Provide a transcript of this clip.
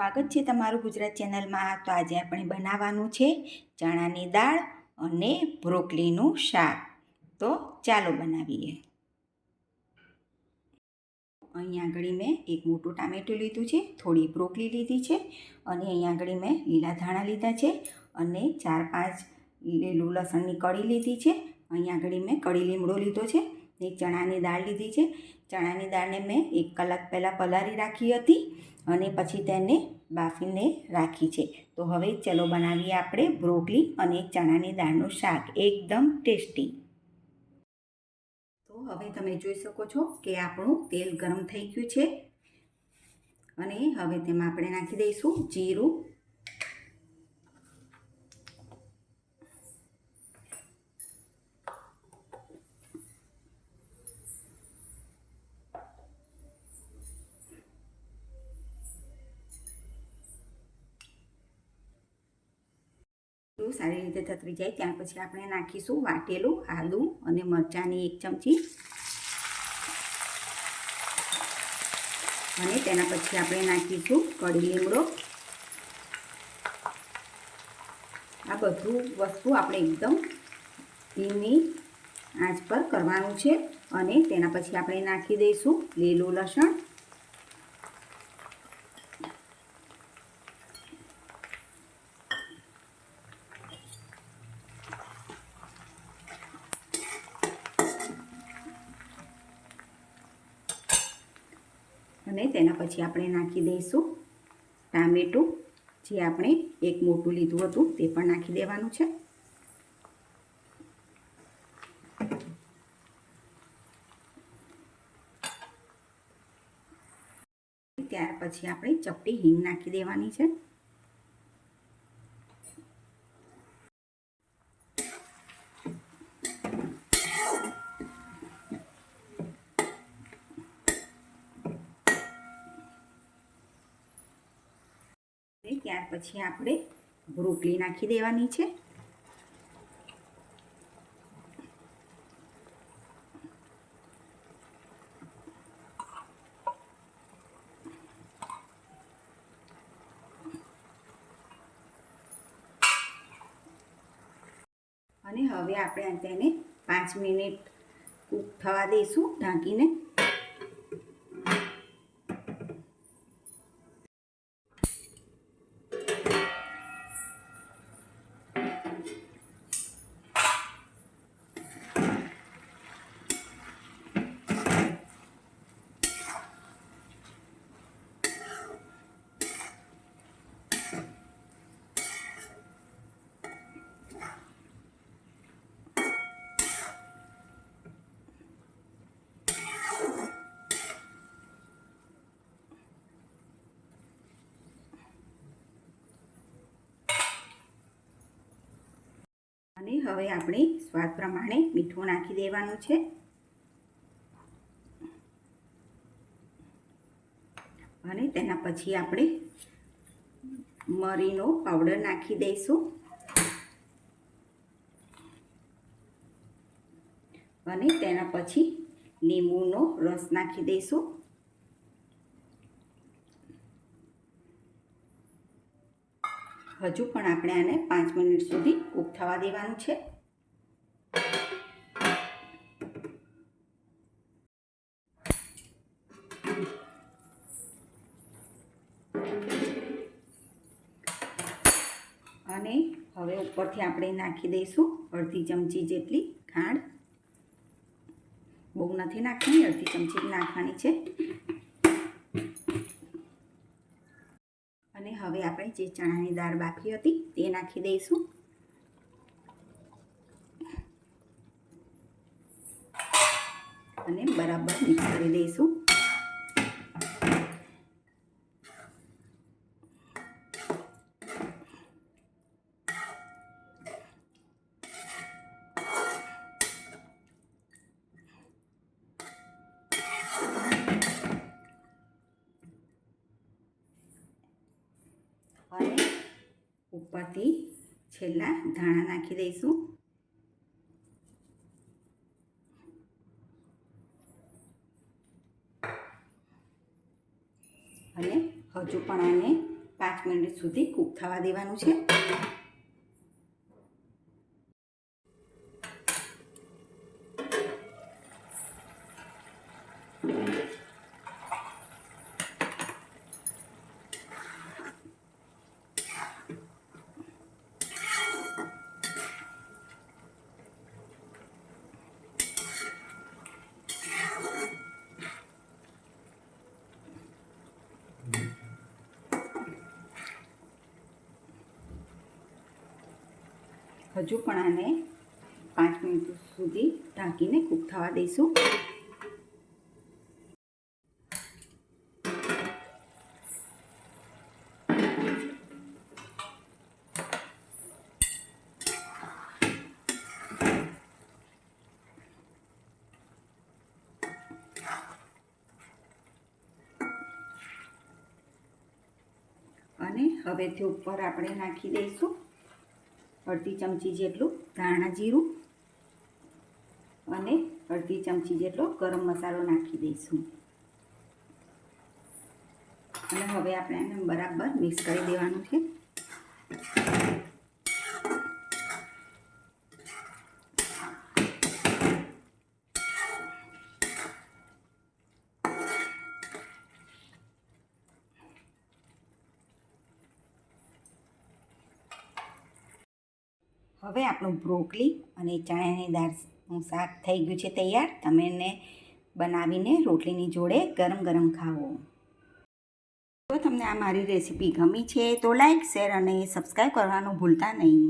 સ્વાગત છે તમારું ગુજરાત ચેનલમાં. તો આજે આપણે બનાવવાનું છે ચણાની દાળ અને બ્રોકલીનું શાક. તો ચાલો બનાવીએ. અહીંયા આગળ મેં એક મોટું ટામેટું લીધું છે, થોડી બ્રોકલી લીધી છે અને અહીંયા આગળ મેં લીલા ધાણા લીધા છે અને ચાર પાંચ લીલું લસણની કળી લીધી છે. અહીંયા આગળ મેં કળી લીમડો લીધો છે. એક ચણાની દાળ લીધી છે. ચણાની દાળને મેં એક કલાક પહેલાં પલાળી રાખી હતી અને પછી તેને બાફીને રાખી છે. તો હવે ચલો બનાવીએ આપણે બ્રોકલી અને ચણાની દાળનું શાક. એકદમ ટેસ્ટી. તો હવે તમે જોઈ શકો છો કે આપણું તેલ ગરમ થઈ ગયું છે. અને હવે તેમાં આપણે નાખી દઈશું જીરું થોડું સારી રીતે થતરી જાય. ત્યાર પછી આપણે નાખીશું વાટેલું આદું અને મરચાંની એક ચમચી. અને તેના પછી આપણે નાખીશું કઢી લીમડો. આ બધું વસ્તુ આપણે એકદમ ધીમી આંચ પર કરવાનું છે. અને તેના પછી આપણે નાખી દઈશું લીલું લસણ. અને તેના પછી આપણે નાખી દઈશું ટામેટું. જે આપણે એક મોટું લીધું હતું તે પણ નાખી દેવાનું છે. ત્યાર પછી આપણે ચપટી હિંગ નાખી દેવાની છે. ત્યાર પછી આપણે બ્રોકલી નાખી દેવાની છે. અને હવે આપણે તેને પાંચ મિનિટ કૂક થવા દઈશું, ઢાંકીને અને હવે આપણે સ્વાદ પ્રમાણે મીઠું નાખી દેવાનું છે. અને તેના પછી આપણે મરીનો પાવડર નાખી દઈશું. અને તેના પછી લીંબુનો રસ નાખી દઈશું. હજુ પણ આપણે આને પાંચ મિનિટ સુધી કૂક થવા દેવાનું છે. અને હવે ઉપરથી આપણે નાખી દઈશું અડધી ચમચી જેટલી ખાંડ. બહુ નથી નાખવાની, અડધી ચમચી નાખવાની છે. હવે આપણે જે ચણાની દાળ બાફી હતી તે નાખી દઈશું. અને બરાબર મિક્સ કરી દઈશું. અને ઉપરથી છેલ્લા ધાણા નાખી દઈશું. અને હજુ પણ આને પાંચ મિનિટ સુધી કૂક થવા દેવાનું છે. હજુ પણ આને પાંચ મિનિટ સુધી ઢાંકીને કૂક થવા દઈશું. અને હવેથી ઉપર આપણે નાખી દઈશું. અડધી ચમચી જેટલું ધાણા જીરું અને અડધી ચમચી જેટલો ગરમ મસાલો નાખી દઈશું. અને હવે આપણે એને બરાબર મિક્સ કરી દેવાનું છે. હવે આપણું બ્રોકલી અને ચણાની દાળનું શાક થઈ ગયું છે તૈયાર. તમે એને બનાવીને રોટલીની જોડે ગરમ ગરમ ખાવો જો તમને આ મારી રેસીપી ગમી છે તો લાઈક, શેર અને સબસ્ક્રાઈબ કરવાનું ભૂલતા નહીં.